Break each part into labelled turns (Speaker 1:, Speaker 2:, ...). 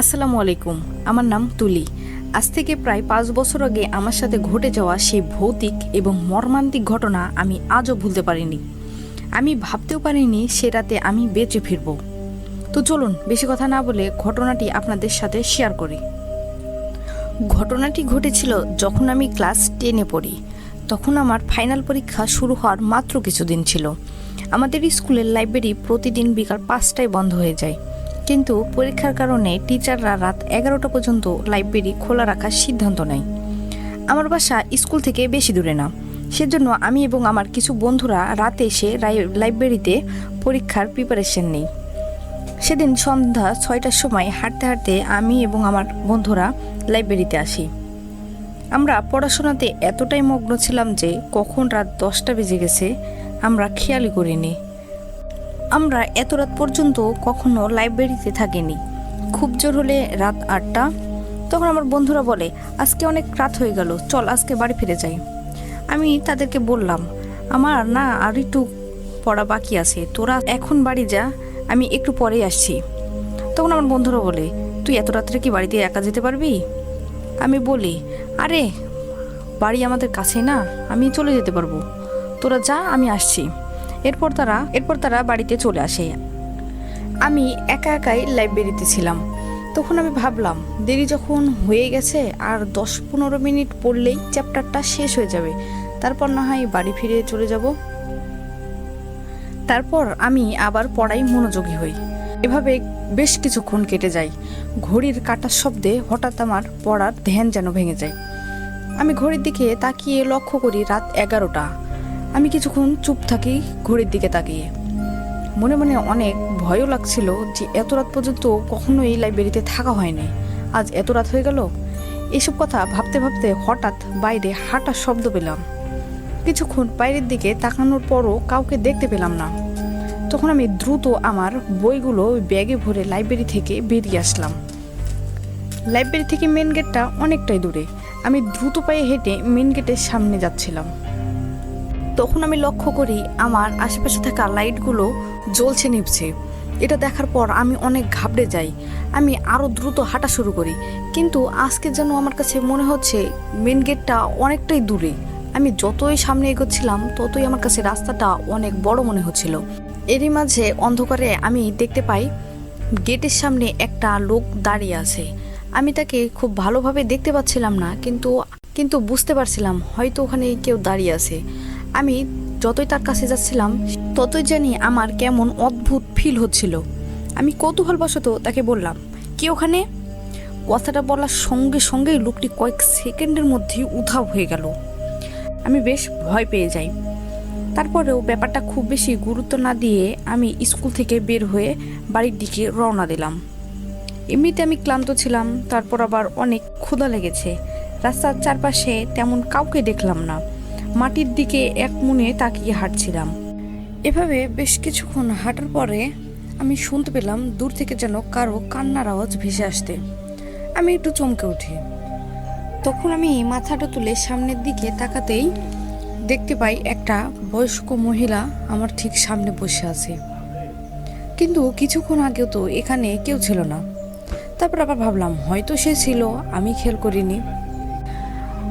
Speaker 1: আসসালামু আলাইকুম, আমার নাম তুলি। আজ থেকে প্রায় পাঁচ বছর আগে আমার সাথে ঘটে যাওয়া সেই ভৌতিক এবং মর্মান্তিক ঘটনা আমি আজও ভুলতে পারিনি। আমি ভাবতেও পারিনি সে রাতে আমি বেঁচে ফিরব। তো চলুন, বেশি কথা না বলে ঘটনাটি আপনাদের সাথে শেয়ার করি। ঘটনাটি ঘটেছিল যখন আমি ক্লাস টেনে পড়ি। তখন আমার ফাইনাল পরীক্ষা শুরু হওয়ার মাত্র কিছুদিন ছিল। আমাদের স্কুলের লাইব্রেরি প্রতিদিন বিকাল পাঁচটায় বন্ধ হয়ে যায়। কিন্তু পরীক্ষার কারণে টিচাররা রাত এগারোটা পর্যন্ত লাইব্রেরি খোলা রাখার সিদ্ধান্ত নেয়। আমার বাসা স্কুল থেকে বেশি দূরে না। সেজন্য আমি এবং আমার কিছু বন্ধুরা রাতে এসে লাইব্রেরিতে পরীক্ষার প্রিপারেশন নেই। সেদিন সন্ধ্যা ছয়টার সময় হাঁটতে হাঁটতে আমি এবং আমার বন্ধুরা লাইব্রেরিতে আসি। আমরা পড়াশোনাতে এতটাই মগ্ন ছিলাম যে কখন রাত দশটা বেজে গেছে, আমরা খেয়ালই করিনি। আমরা এত রাত পর্যন্ত কখনো লাইব্রেরিতে থাকিনি। খুব জোর হলে রাত আটটা। তখন আমার বন্ধুরা বলে, আজকে অনেক রাত হয়ে গেল, চল আজকে বাড়ি ফিরে যাই। আমি তাদেরকে বললাম, আমার না আর একটু পড়া বাকি আছে, তোরা এখন বাড়ি যা, আমি একটু পরেই আসছি। তখন আমার বন্ধুরা বলে, তুই এত রাত্রে কি বাড়িতে একা যেতে পারবি? আমি বলি, আরে, বাড়ি আমাদের কাছে না, আমি চলে যেতে পারব। তোরা যা, আমি আসছি। এরপর তারা এরপর তারা বাড়িতে চলে আসে। আমি একা একাই লাইব্রেরিতে ছিলাম। তখন আমি ভাবলাম, দেরি যখন হয়ে গেছে, আর দশ পনেরো মিনিট পড়লেই চ্যাপ্টারটা শেষ হয়ে যাবে। তারপর না হয় বাড়ি ফিরে চলে যাব। তারপর আমি আবার পড়াই মনোযোগী হই। এভাবে বেশ কিছুক্ষণ কেটে যায়। ঘড়ির কাটার শব্দে হঠাৎ আমার পড়ার ধ্যান যেন ভেঙে যায়। আমি ঘড়ির দিকে তাকিয়ে লক্ষ্য করি রাত এগারোটা। আমি কিছুক্ষণ চুপ থাকি, ঘড়ির দিকে তাকিয়ে। মনে মনে অনেক ভয়ও লাগছিল যে এত রাত পর্যন্ত কখনো এই লাইব্রেরিতে থাকা হয়নি। আজ এত রাত হয়ে গেল। এসব কথা ভাবতে ভাবতে হঠাৎ বাইরে হাঁটার শব্দ পেলাম। কিছুক্ষণ বাইরের দিকে তাকানোর পরও কাউকে দেখতে পেলাম না। তখন আমি দ্রুত আমার বইগুলো ব্যাগে ভরে লাইব্রেরি থেকে বেরিয়ে আসলাম। লাইব্রেরি থেকে মেন গেটটা অনেকটাই দূরে। আমি দ্রুত পায়ে হেঁটে মেন গেটের সামনে যাচ্ছিলাম। তখন আমি লক্ষ্য করি আমার আশেপাশে থাকা লাইটগুলো জ্বলছে, নিভছে। এটা দেখার পর আমি অনেক ঘাবড়ে যাই। আমি আরও দ্রুত হাঁটা শুরু করি। কিন্তু আজকে যেন আমার কাছে মনে হচ্ছে মেন গেটটা অনেকটাই দূরে। আমি যতই সামনে এগোচ্ছিলাম, ততই আমার কাছে রাস্তাটা অনেক বড় মনে হচ্ছিল। এরই মাঝে অন্ধকারে আমি দেখতে পাই গেটের সামনে একটা লোক দাঁড়িয়ে আছে। আমি তাকে খুব ভালোভাবে দেখতে পাচ্ছিলাম না, কিন্তু কিন্তু বুঝতে পারছিলাম হয়তো ওখানে কেউ দাঁড়িয়ে আছে। আমি যতই তার কাছে যাচ্ছিলাম, ততই জানি আমার কেমন অদ্ভুত ফিল হচ্ছিল। আমি কৌতূহলবশত তাকে বললাম, কে ওখানে? কথাটা বলার সঙ্গে সঙ্গেই লোকটি কয়েক সেকেন্ডের মধ্যেই উধাও হয়ে গেল। আমি বেশ ভয় পেয়ে যাই। তারপরেও ব্যাপারটা খুব বেশি গুরুত্ব না দিয়ে আমি স্কুল থেকে বের হয়ে বাড়ির দিকে রওনা দিলাম। এমনিতে আমি ক্লান্ত ছিলাম, তারপর আবার অনেক ক্ষুধা লেগেছে। রাস্তার চারপাশে তেমন কাউকে দেখলাম না। মাটির দিকে এক মনে তাকিয়ে হাঁটছিলাম। এভাবে বেশ কিছুক্ষণ হাঁটার পরে আমি শুনতে পেলাম দূর থেকে যেন কারও কান্নার আওয়াজ ভেসে আসতে। আমি একটু চমকে উঠি। তখন আমি মাথাটা তুলে সামনের দিকে তাকাতেই দেখতে পাই একটা বয়স্ক মহিলা আমার ঠিক সামনে বসে আছে। কিন্তু কিছুক্ষণ আগেও তো এখানে কেউ ছিল না। তারপর আবার ভাবলাম, হয়তো সে ছিল, আমি খেয়াল করিনি।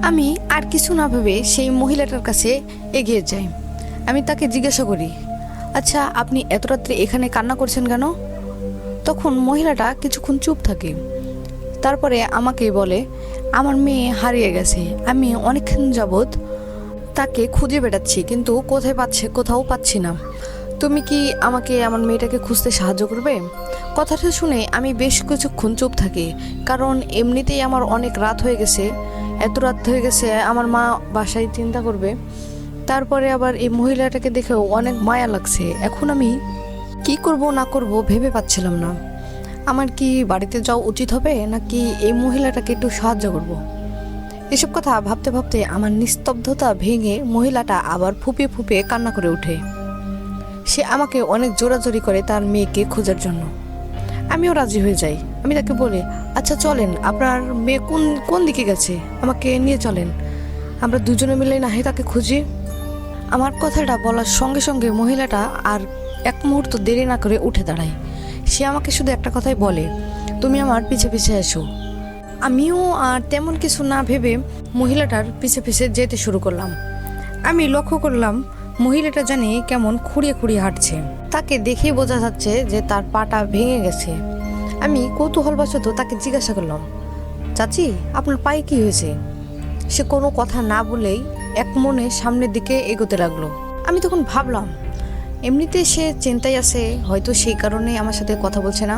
Speaker 1: আমি আর কিছু না ভেবে সেই মহিলাটার কাছে এগিয়ে যাই। আমি তাকে জিজ্ঞাসা করি আচ্ছা আপনি এত রাত্রে এখানে কান্না করছেন কেন? তখন মহিলাটা কিছুক্ষণ চুপ থাকে। তারপরে আমাকে বলে, আমার মেয়ে হারিয়ে গেছে। আমি অনেকক্ষণ যাবৎ তাকে খুঁজে বেড়াচ্ছি, কিন্তু কোথায় পাচ্ছে, কোথাও পাচ্ছি না। তুমি কি আমাকে আমার মেয়েটাকে খুঁজতে সাহায্য করবে? কথাটা শুনে আমি বেশ কিছুক্ষণ চুপ থাকি, কারণ এমনিতেই আমার অনেক রাত হয়ে গেছে। এত রাত হয়ে গেছে, আমার মা বাসায় চিন্তা করবে। তারপরে আবার এই মহিলাটাকে দেখেও অনেক মায়া লাগছে। এখন আমি কি করব, না করব ভেবে পাচ্ছিলাম না। আমার কি বাড়িতে যাওয়া উচিত হবে, নাকি এই মহিলাটাকে একটু সাহায্য করব। এসব কথা ভাবতে ভাবতে আমার নিস্তব্ধতা ভেঙে মহিলাটা আবার ফুপিয়ে ফুপিয়ে কান্না করে ওঠে। সে আমাকে অনেক জোরাজোরি করে তার মেয়েকে খোঁজার জন্য। আমিও রাজি হয়ে যাই। আমি তাকে বলি আচ্ছা চলেন, আপনার মেয়ে কোন কোন দিকে গেছে? আমাকে নিয়ে চলেন। আমরা দুজনে মিলে না হয় তাকে খুঁজি। আমার কথাটা বলার সঙ্গে সঙ্গে মহিলাটা আর এক মুহূর্ত দেরি না করে উঠে দাঁড়ায়। সে আমাকে শুধু একটা কথাই বলে, তুমি আমার পিছে পিছে এসো। আমিও আর তেমন কিছু না ভেবে মহিলাটার পিছে পিছে যেতে শুরু করলাম। আমি লক্ষ্য করলাম, মহিলাটা জানি কেমন খুঁড়িয়ে খুঁড়িয়ে হাঁটছে। তাকে দেখেই বোঝা যাচ্ছে যে তার পাটা ভেঙে গেছে। আমি কৌতূহলবশত তাকে জিজ্ঞাসা করলাম, চাচি, আপনার পায়ে কি হয়েছে? সে কোনো কথা না বলেই এক মনে সামনের দিকে এগোতে লাগল। আমি তখন ভাবলাম, এমনিতে সে চিন্তায় আছে, হয়তো সেই কারণে আমার সাথে কথা বলছে না।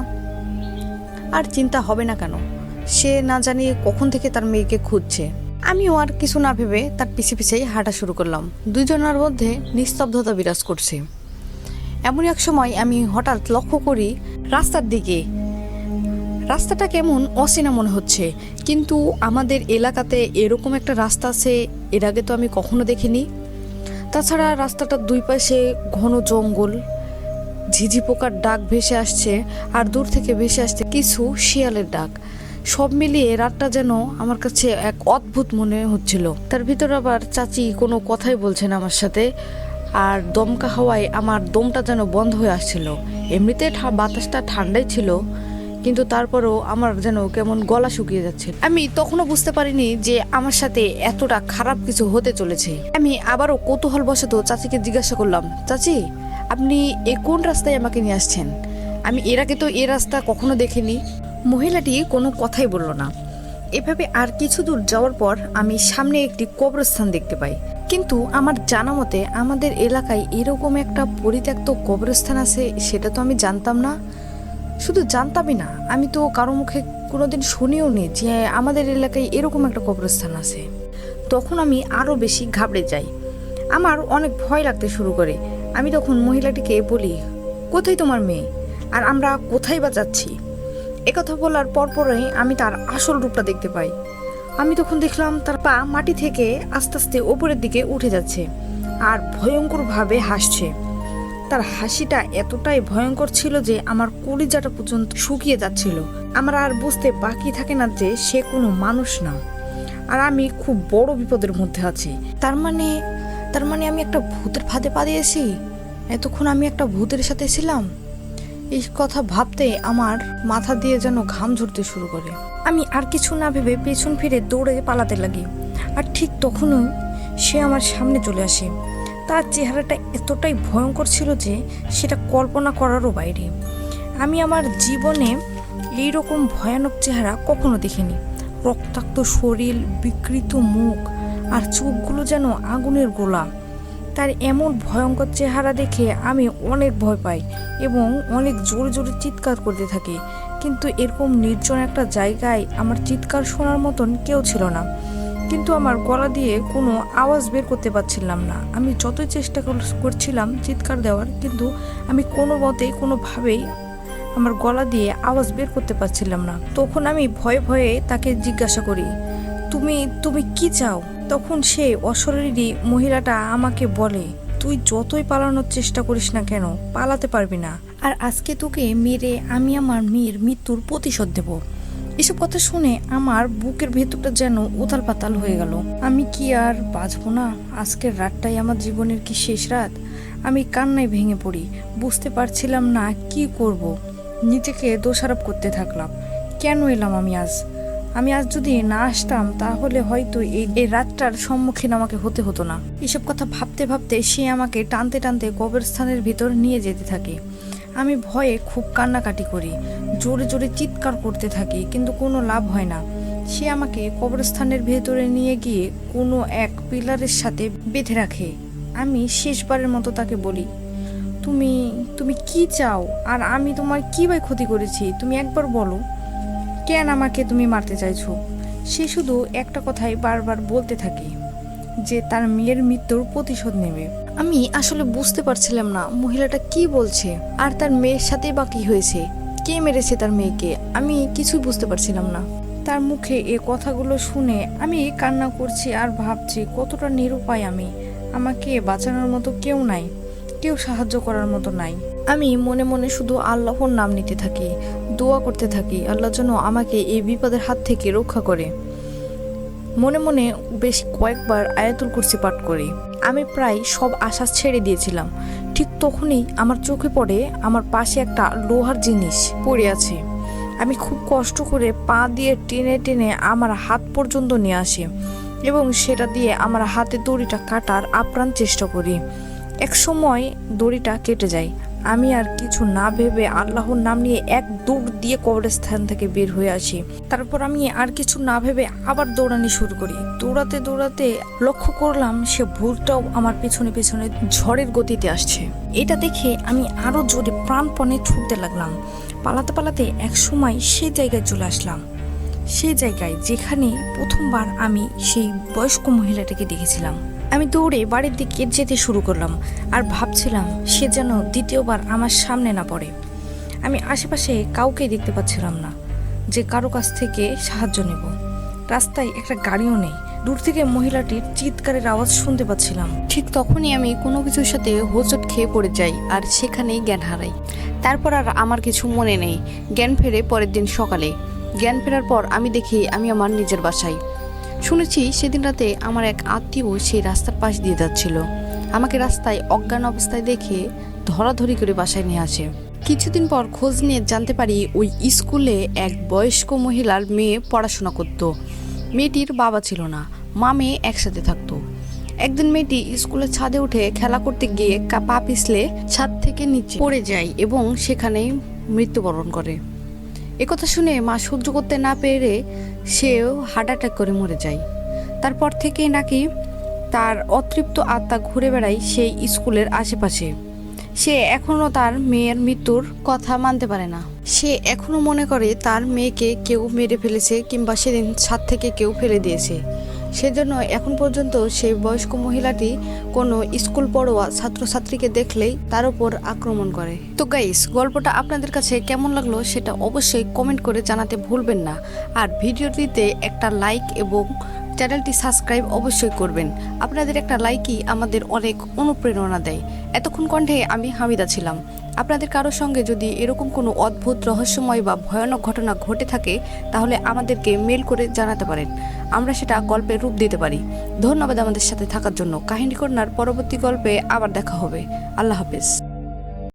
Speaker 1: আর চিন্তা হবে না কেন, সে না জানি কখন থেকে তার মেয়েকে খুঁজছে। আমিও আর কিছু না ভেবে তার পিছে পিছিয়ে হাঁটা শুরু করলাম। দুজনের মধ্যে নিস্তব্ধতা বিরাজ করছে। এমন এক সময় আমি হঠাৎ লক্ষ্য করি রাস্তার দিকে রাস্তাটা কেমন অচেনা মনে হচ্ছে। কিন্তু আমাদের এলাকাতে এরকম একটা রাস্তা আছে, এর আগে তো আমি কখনো দেখিনি। তাছাড়া রাস্তাটার দুই পাশে ঘন জঙ্গল, ঝিঝি পোকার ডাক ভেসে আসছে আর দূর থেকে ভেসে আসছে কিছু শিয়ালের ডাক। সব মিলিয়ে রাতটা যেন আমার কাছে এক অদ্ভুত মনে হচ্ছিল। তার ভিতর আবার চাচি কোনো কথাই বলছে না আমার সাথে, আর দমকা হাওয়ায় আমার দমটা যেন বন্ধ হয়ে আসছিল। এমনিতে বাতাসটা ঠান্ডাই ছিল কিন্তু তারপরেও আমার যেন কেমন গলা শুকিয়ে যাচ্ছে। আমি তখনও বুঝতে পারিনি যে আমার সাথে এতটা খারাপ কিছু হতে চলেছে। আমি আবারও কৌতূহল বশত চাচিকে জিজ্ঞাসা করলাম, চাচি, আপনি এ কোন রাস্তায় আমাকে নিয়ে আসছেন? আমি এর আগে তো এ রাস্তা কখনো দেখিনি। মহিলাটি কোনো কথাই বলল না। এভাবে আর কিছু দূর যাওয়ার পর আমি সামনে একটি কবরস্থান দেখতে পাই। কিন্তু আমার জানা মতে আমাদের এলাকায় এরকম একটা পরিত্যক্ত কবরস্থান আছে, সেটা তো আমি জানতাম না। শুধু জানতামই না, আমি তো কারও মুখে কোনোদিন শুনেও নি যে আমাদের এলাকায় এরকম একটা কবরস্থান আছে। তখন আমি আরও বেশি ঘাবড়ে যাই। আমার অনেক ভয় লাগতে শুরু করে। আমি তখন মহিলাটিকে বলি, কোথায় তোমার মেয়ে? আর আমরা কোথায় বা যাচ্ছি? একথা বলার পরপরই আমি তার আসল রূপটা দেখতে পাই। আমি তখন দেখলাম তার পা মাটি থেকে আস্তে আস্তে ওপরের দিকে উঠে যাচ্ছে আর ভয়ঙ্করভাবে হাসছে। তার হাসিটা এতটাই ভয়ঙ্কর ছিল যে আমার কলিজাটা পর্যন্ত শুকিয়ে যাচ্ছিল। আমার আর বুঝতে বাকি থাকে না যে সে কোনো মানুষ না। আর আমি খুব বড় বিপদের মধ্যে আছি। তার মানে তার মানে আমি একটা ভূতের ফাঁদে পা দিয়েছি? এতক্ষণ আমি একটা ভূতের সাথে ছিলাম? এই কথা ভাবতে আমার মাথা দিয়ে যেন ঘাম ঝরতে শুরু করে। আমি আর কিছু না ভেবে পেছন ফিরে দৌড়ে পালাতে লাগি। আর ঠিক তখনই সে আমার সামনে চলে আসে। তার চেহারাটা এতটাই ভয়ঙ্কর ছিল যে সেটা কল্পনা করারও বাইরে। আমি আমার জীবনে এইরকম ভয়ানক চেহারা কখনো দেখিনি। রক্তাক্ত শরীর, বিকৃত মুখ আর চোখগুলো যেন আগুনের গোলা। তার এমন ভয়ঙ্কর চেহারা দেখে আমি অনেক ভয় পাই এবং অনেক জোরে জোরে চিৎকার করতে থাকি। কিন্তু এরকম নির্জন একটা জায়গায় আমার চিৎকার শোনার মতন কেউ ছিল না। কিন্তু আমার গলা দিয়ে কোনো আওয়াজ বের করতে পারছিলাম না। আমি যতই চেষ্টা কর- করছিলাম চিৎকার দেওয়ার, কিন্তু আমি কোনো মতেই, কোনোভাবেই আমার গলা দিয়ে আওয়াজ বের করতে পারছিলাম না। তখন আমি ভয়ে ভয়ে তাকে জিজ্ঞাসা করি, তুমি তুমি কি চাও? তখন সে অশরীরী মহিলাটা আমাকে বলে, তুই যতই পালানোর চেষ্টা করিস না কেন, পালাতে পারবি না। আর আজকে তোকে মেরে আমি আমার মেয়ের মৃত্যুর প্রতিশোধ দেব। এসব কথা শুনে আমার বুকের ভেতরটা যেন উথাল পাতাল হয়ে গেল। আমি কি আর বাঁচবো না? আজকের রাতটাই আমার জীবনের কি শেষ রাত? আমি কান্নায় ভেঙে পড়ি। বুঝতে পারছিলাম না কি করব। নিজেকে দোষারোপ করতে থাকলাম। কেন এলাম আমি আজ? আমি আজ যদি না আসতাম, তাহলে হয়তো এই এই রাতটার সম্মুখীন আমাকে হতে হতো না। এসব কথা ভাবতে ভাবতে সে আমাকে টানতে টানতে কবরস্থানের ভিতর নিয়ে যেতে থাকে। আমি ভয়ে খুব কান্নাকাটি করি। জোরে জোরে চিৎকার করতে থাকি, কিন্তু কোনো লাভ হয় না। সে আমাকে কবরস্থানের ভেতরে নিয়ে গিয়ে কোনো এক পিলারের সাথে বেঁধে রাখে। আমি শেষবারের মতো তাকে বলি, তুমি তুমি কি চাও? আর আমি তোমার কি ক্ষতি করেছি? তুমি একবার বলো। কেন আমাকে তুমি মারতে চাইছো? সে শুধু একটা কথাই বারবার বলতে থাকে, যে তার মেয়ের মৃত্যুর প্রতিশোধ নেবে। আমি আসলে বুঝতে পারছিলাম না মহিলাটা কি বলছে? আর তার মেয়ের সাথে বা কি হয়েছে? কে মেরেছে তার মেয়েকে? আমি কিছুই বুঝতে পারছিলাম না। তার মুখে এ কথাগুলো শুনে আমি কান্না করছি আর ভাবছি কতটা নিরুপায় আমি। আমাকে বাঁচানোর মতো কেউ নাই কেউ সাহায্য করার মতো নাই। আমি মনে মনে শুধু আল্লাহর নাম নিতে থাকি দোয়া করতে থাকি আল্লাহ যেন আমাকে এই বিপদের হাত থেকে রক্ষা করে। মনে মনে বেশ কয়েকবার আয়াতুল কুরসি পাঠ করি। আমি প্রায় সব আশা ছেড়ে দিয়েছিলাম। ঠিক তখনই আমার চোখে পড়ে আমার পাশে একটা লোহার জিনিস পড়ে আছে। আমি খুব কষ্ট করে পা দিয়ে টেনে টেনে আমার হাত পর্যন্ত নিয়ে আসি এবং সেটা দিয়ে আমার হাতে দড়িটা কাটার আপ্রাণ চেষ্টা করি। এক সময় দড়িটা কেটে যায়। আমি আর কিছু না ভেবে আল্লাহর নাম নিয়ে এক দৌড় দিয়ে কবরস্থান থেকে বের হয়ে আসি। তারপর আমি আর কিছু না ভেবে আবার দৌড়ানি শুরু করি। দৌড়াতে দৌড়াতে লক্ষ্য করলাম সে ভুলটাও আমার পেছনে পেছনে ঝড়ের গতিতে আসছে। এটা দেখে আমি আরও জোরে প্রাণপণে ছুটতে লাগলাম। পালাতে পালাতে এক সময় সেই জায়গায় চলে আসলাম। সেই জায়গায় যেখানে প্রথমবার আমি সেই বয়স্ক মহিলাটাকে দেখেছিলাম। আমি দৌড়ে বাড়ির দিকে যেতে শুরু করলাম আর ভাবছিলাম সে যেন দ্বিতীয়বার আমার সামনে না পড়ে। আমি আশেপাশে কাউকেই দেখতে পাচ্ছিলাম না, যে কারও কাছ থেকে সাহায্য নেব। রাস্তায় একটা গাড়িও নেই। দূর থেকে মহিলাটির চিৎকারের আওয়াজ শুনতে পাচ্ছিলাম। ঠিক তখনই আমি কোনো কিছুর সাথে হোঁচট খেয়ে পড়ে যাই আর সেখানেই জ্ঞান হারাই। তারপর আর আমার কিছু মনে নেই। জ্ঞান ফেরে পরের দিন সকালে। জ্ঞান ফেরার পর আমি দেখি আমি আমার নিজের বাসায়। শুনেছি সেদিন রাতে আমার এক আত্মীয় সেই রাস্তার পাশ দিয়ে যাচ্ছিল। আমাকে রাস্তায় অজ্ঞান অবস্থায় দেখে ধরাধরি করে বাসায় নিয়ে আসে। কিছুদিন পর খোঁজ নিয়ে জানতে পারি ওই স্কুলে এক বয়স্ক মহিলার মেয়ে পড়াশোনা করত। মেয়েটির বাবা ছিল না, মা মেয়ে একসাথে থাকতো। একদিন মেয়েটি স্কুলের ছাদে উঠে খেলা করতে গিয়ে পা পিছলে ছাদ থেকে নিচে পড়ে যায় এবং সেখানেই মৃত্যুবরণ করে। একথা শুনে মা সহ্য করতে না পেরে সেও হার্ট অ্যাটাক করে মরে যায়। তারপর থেকে নাকি তার অতৃপ্ত আত্মা ঘুরে বেড়ায় সেই স্কুলের আশেপাশে। সে এখনও তার মেয়ের মৃত্যুর কথা মানতে পারে না। সে এখনও মনে করে তার মেয়েকে কেউ মেরে ফেলেছে কিংবা সেদিন ছাদ থেকে কেউ ফেলে দিয়েছে। সেজন্য এখন পর্যন্ত সেই বয়স্ক মহিলাটি কোনো স্কুল পড়োয়া ছাত্রছাত্রীকে দেখলেই তার উপর আক্রমণ করে। তো গাইস গল্পটা আপনাদের কাছে কেমন লাগল সেটা অবশ্যই কমেন্ট করে জানাতে ভুলবেন না। আর ভিডিওটিতে একটা লাইক এবং চ্যানেলটি সাবস্ক্রাইব অবশ্যই করবেন। আপনাদের একটা লাইকই আমাদের অনেক অনুপ্রেরণা দেয়। এতক্ষণ কণ্ঠে আমি হামিদা ছিলাম। আপনাদের কারোর সঙ্গে যদি এরকম কোনো অদ্ভুত রহস্যময় বা ভয়ানক ঘটনা ঘটে থাকে, তাহলে আমাদেরকে মেল করে জানাতে পারেন। আমরা সেটা গল্পের রূপ দিতে পারি। ধন্যবাদ আমাদের সাথে থাকার জন্য। কাহিনী কন্যার পরবর্তী গল্পে আবার দেখা হবে। আল্লাহ হাফেজ।